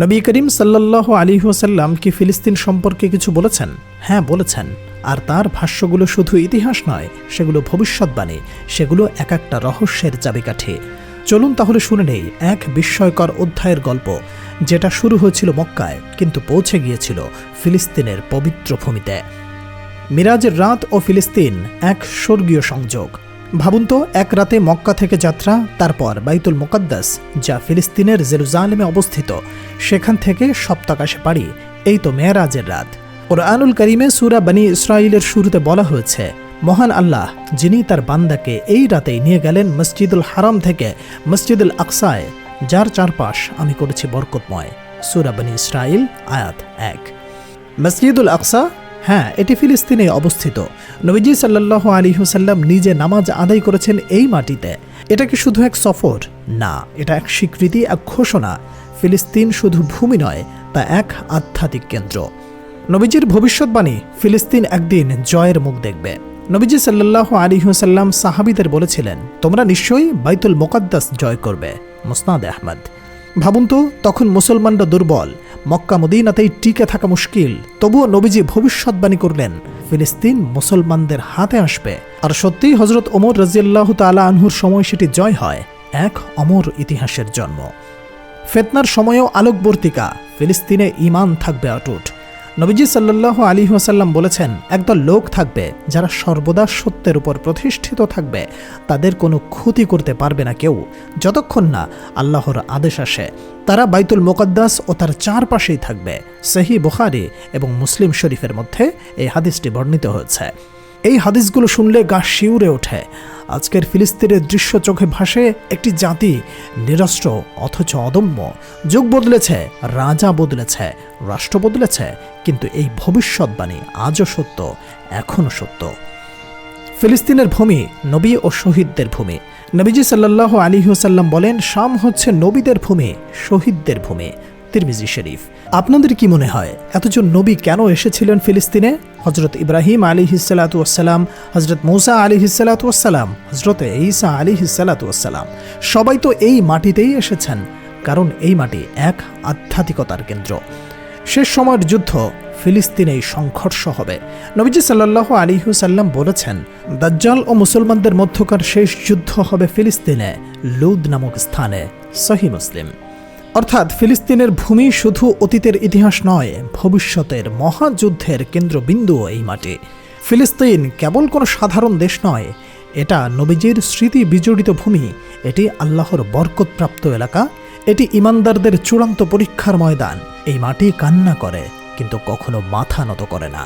নবী করিম সাল্লাহ আলী ওসাল্লাম কি ফিলিস্তিন সম্পর্কে কিছু বলেছেন? হ্যাঁ বলেছেন। আর তার ভাষ্যগুলো শুধু ইতিহাস নয়, সেগুলো ভবিষ্যৎবাণী, সেগুলো এক একটা রহস্যের চাবিকাঠি। চলুন তাহলে শুনে নেই এক বিস্ময়কর অধ্যায়ের গল্প, যেটা শুরু হয়েছিল মক্কায়, কিন্তু পৌঁছে গিয়েছিল ফিলিস্তিনের পবিত্র ভূমিতে। মিরাজের রাত ও ফিলিস্তিন এক স্বর্গীয় সংযোগ। ভাবুন তো, এক রাতে মক্কা থেকে যাত্রা, তারপর বাইতুল মোকাদ্দাস, যা ফিলিস্তিনের জেরুজালেমে অবস্থিত, সেখান থেকে সপ্তাকাশে পাড়ি। এই তো মেয়েরাজের রাত। কোরআনুল করিমে সুরা বানী ইসরায়েলের শুরুতে বলা হয়েছে, মহান আল্লাহ, যিনি তার বান্দাকে এই রাতেই নিয়ে গেলেন মসজিদুল হারাম থেকে মসজিদুল আকসায়, যার চারপাশ আমি করেছি বরকতময়। সুরা বানী ইসরায়েল আয়াত এক। মসজিদুল আকসা হ্যাঁ এটি ফিলিস্তিনে অবস্থিত। নবীজি সাল্লাহ আলী হুসাল্লাম নিজে নামাজ আদায় করেছেন এই মাটিতে। এটা কি শুধু এক সফর? না, এটা এক স্বীকৃতি, এক ঘোষণা। ফিলিস্তিন শুধু ভূমি নয়, তা এক আধ্যাত্মিক কেন্দ্র। নবীজির ভবিষ্যৎবাণী, ফিলিস্তিন একদিন জয়ের মুখ দেখবে। নবীজি সাল্লাহ আলী হুসাল্লাম সাহাবিদের বলেছিলেন, তোমরা নিশ্চয়ই বাইতুল মোকাদ্দাস জয় করবে। মুসনাদ আহমদ। ভাবুন তো, তখন মুসলমানরা দুর্বল মক্কা মদিনাতেই টিকে থাকা মুশকিল। তবুও নবীজি ভবিষ্যৎবাণী করলেন, ফিলিস্তিন মুসলমানদের হাতে আসবে। আর সত্যিই হজরত ওমর রাজিয়াল্লাহ তালা আনহুর সময় সেটি জয় হয়, এক অমর ইতিহাসের জন্ম। ফেতনার সময়েও আলোকবর্তিকা, ফিলিস্তিনে ইমান থাকবে অটুট। নবীজি সাল্লাহ আলী ওয়াসাল্লাম বলেছেন, একদল লোক থাকবে যারা সর্বদা সত্যের উপর প্রতিষ্ঠিত থাকবে, তাদের কোনো ক্ষতি করতে পারবে না কেউ। যতক্ষণ না আল্লাহর আদেশ আসে, তারা বাইতুল মোকদ্দাস ও তার চারপাশেই থাকবে। সেহি বোখারি এবং মুসলিম শরীফের মধ্যে এই হাদিসটি বর্ণিত হয়েছে। এই হাদিসগুলো শুনলে গা শিউরে ওঠে। আজকের ফিলিস্তিনের দৃশ্য চোখে ভাসে একটি জাতি, নিরস্ত্র অথচ অদম্য। যুগ বদলেছে, রাজা বদলেছে, রাষ্ট্র বদলেছে, কিন্তু এই ভবিষ্যৎবাণী আজও সত্য, এখনও সত্য। ফিলিস্তিনের ভূমি, নবী ও শহীদদের ভূমি। নবীজি সাল্লাহ আলী হুসাল্লাম বলেন, শাম হচ্ছে নবীদের ভূমি, শহীদদের ভূমি। তিরমিজি শরীফ। আপনাদের কি মনে হয়, এতজন নবী কেন এসেছিলেন ফিলিস্তিনে? হজরত ইব্রাহিম আলী হিসালাতাম হজরত মৌসা আলী হিসালাতাম হজরত ঈসা আলী হিসালাতাম সবাই তো এই মাটিতেই এসেছেন, কারণ এই মাটি এক আধ্যাত্মিকতার কেন্দ্র। শেষ সময়ের যুদ্ধ ফিলিস্তিনেই সংঘর্ষ হবে। নবীজি সাল্লাহ আলিহুসাল্লাম বলেছেন, দাজ্জাল ও মুসলমানদের মধ্যকার শেষ যুদ্ধ হবে ফিলিস্তিনে, লুদ নামক স্থানে। সহি মুসলিম। অর্থাৎ ফিলিস্তিনের ভূমি শুধু অতীতের ইতিহাস নয়, ভবিষ্যতের মহাযুদ্ধের কেন্দ্রবিন্দু এই মাটি। ফিলিস্তিন কেবল কোনো সাধারণ দেশ নয়, এটা নবীজির স্মৃতি বিজড়িত ভূমি, এটি আল্লাহর বরকতপ্রাপ্ত এলাকা, এটি ইমানদারদের চূড়ান্ত পরীক্ষার ময়দান। এই মাটি কান্না করে, কিন্তু কখনো মাথা নত করে না।